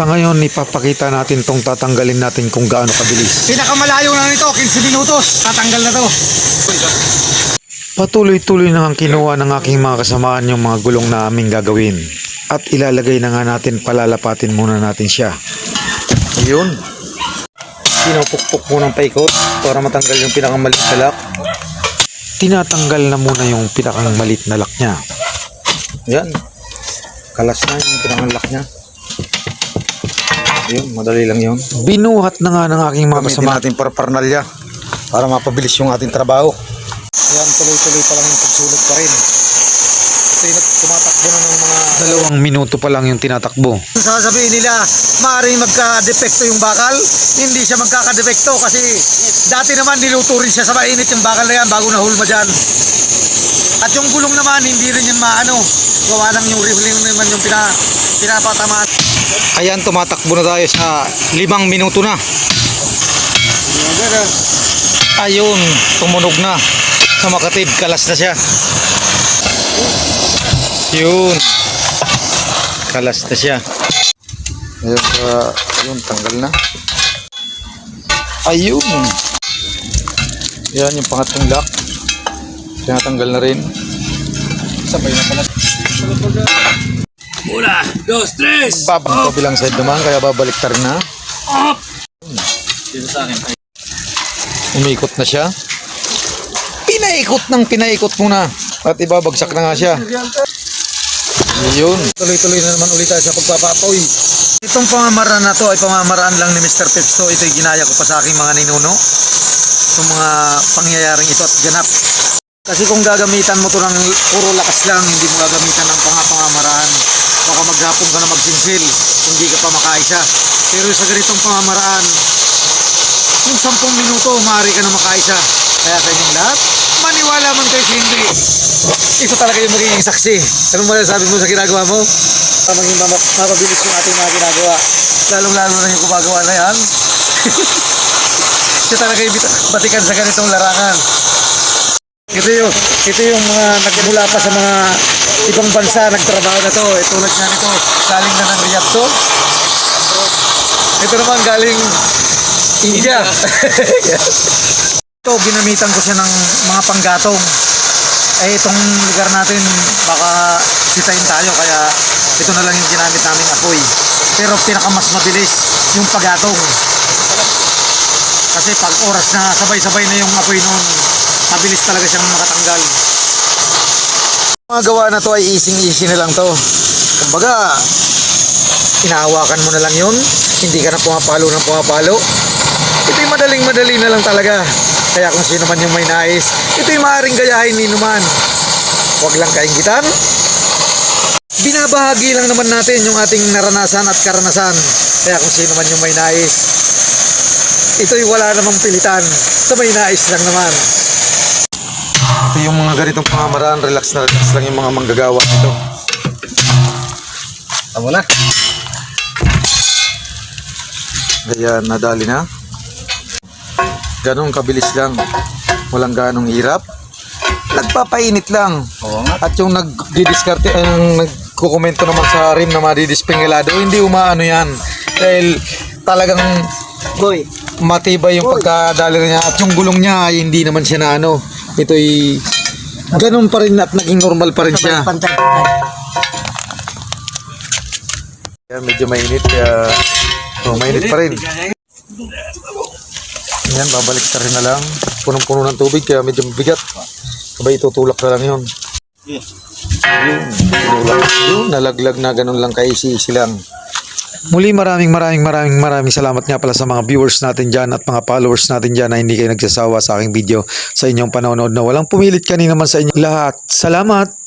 Sa ngayon, ipapakita natin tong tatanggalin natin kung gaano kabilis. Pinakamalayo na nito, 15 minutos. Tatanggal na to. Patuloy-tuloy na ang kinuha ng aking mga kasamaan yung mga gulong na aming gagawin. At ilalagay na nga natin, palalapatin muna natin siya. Ayun. Pinupukpok muna ng paikot para matanggal yung pinakamalit na lock. Tinatanggal na muna yung pinakamalit na lock niya. Yan. Kalas na yung pinakamalit niya. Ayun, madali lang yun. Binuhat na nga ng aking mga kasama. natin para parnalya para mapabilis yung ating trabaho. Yan, tuloy-tuloy pa lang yung pagsulog pa rin. Ito yung tumatakbo na ng mga... Dalawang minuto pa lang yung tinatakbo. Sasabihin nila, maaaring magka-depekto yung bakal. Hindi siya magkaka-depekto kasi dati naman niluto rin siya sa mainit yung bakal na yan bago nahulma dyan. At yung gulong naman, hindi rin yan maano. Gawa lang yung rifling naman yung pina, pinapatamaan. Ayan, tumatakbo na tayo sa limang minuto na. Ayun, tumunog na. Sa makatid, kalas na siya. Yun. Kalas na siya. Ayun, uh, ayun, tanggal na. Ayun. Yan yung pangatlong lock. Tinatanggal na rin. Sabay na pala. Una, dos, tres. Babang kabilang side naman, kaya babalik ta rin na. Dito sa akin. Umikot na siya. Pinaikot ng pinaikot muna. At ibabagsak na nga siya. Yun. Tuloy-tuloy na naman ulit tayo sa pagpapapoy. Itong pamamaraan na to ay pamamaraan lang ni Mr. Pips to. Ito'y ginaya ko pa sa aking mga ninuno. Itong mga pangyayaring ito at ganap. Kasi kung gagamitan mo to ng puro lakas lang, hindi mo gagamitan ng pangapamamaraan. Baka maghapon ka na magsinsil, hindi ka pa makaisa. Pero sa ganitong pamamaraan, kung 10 minuto, maaari ka na makaisa. Kaya sa inyong lahat, maniwala man kayo sa hindi. Ito talaga yung magiging saksi. Anong masasabi mo sa ginagawa mo? Para maging mapabilis yung ating mga ginagawa. Lalong-lalo na yung gumagawa na yan. Siya talaga yung batikan sa ganitong larangan. Ito yung, ito yung mga nagmula pa sa mga ibang bansa nagtrabaho na to. Eh, tulad nga nito, galing na ng Riyadh to. Ito naman galing India. Ito, ginamitan ko siya ng mga panggatong. Eh, itong lugar natin, baka sitayin tayo, kaya ito na lang yung ginamit namin apoy. Pero pinakamas mabilis yung paggatong. Kasi pag oras na sabay-sabay na yung apoy noon, mabilis talaga siyang makatanggal. Mga gawa na to ay easy-easy na lang to. Kumbaga, inahawakan mo na lang yun. Hindi ka na pumapalo ng pumapalo. Ito'y madaling-madali na lang talaga. Kaya kung sino man yung may nais, ito'y maaaring gayahin ni naman. Huwag lang kaingitan. Binabahagi lang naman natin yung ating naranasan at karanasan. Kaya kung sino man yung may nais, ito'y wala namang pilitan. Sa may nais lang naman. Yung mga ganitong pamamaraan, relax na relax lang yung mga manggagawa nito. Tama na. Kaya nadali na. Ganong kabilis lang. Walang ganong hirap. Nagpapainit lang. Oo nga. At yung nagdidiskarte, ay yung nagkukomento naman sa rim na madidispengilado, hindi umaano yan. Dahil talagang Boy. matibay yung pagkadali niya at yung gulong niya ay hindi naman siya na ano. Ito'y ganun pa rin at naging normal pa rin siya. Pantay, pantay. Kaya medyo mainit kaya oh, mainit pa rin. Yan, babalik ka rin na lang. Punong-puno ng tubig kaya medyo mabigat. Sabay itutulak na lang yun. Yun. Yun, nalaglag na ganun lang kaisi-isi lang. Muli maraming maraming maraming maraming salamat nga pala sa mga viewers natin dyan at mga followers natin dyan na hindi kayo nagsasawa sa aking video sa inyong panonood na walang pumilit kanina naman sa inyo lahat. Salamat!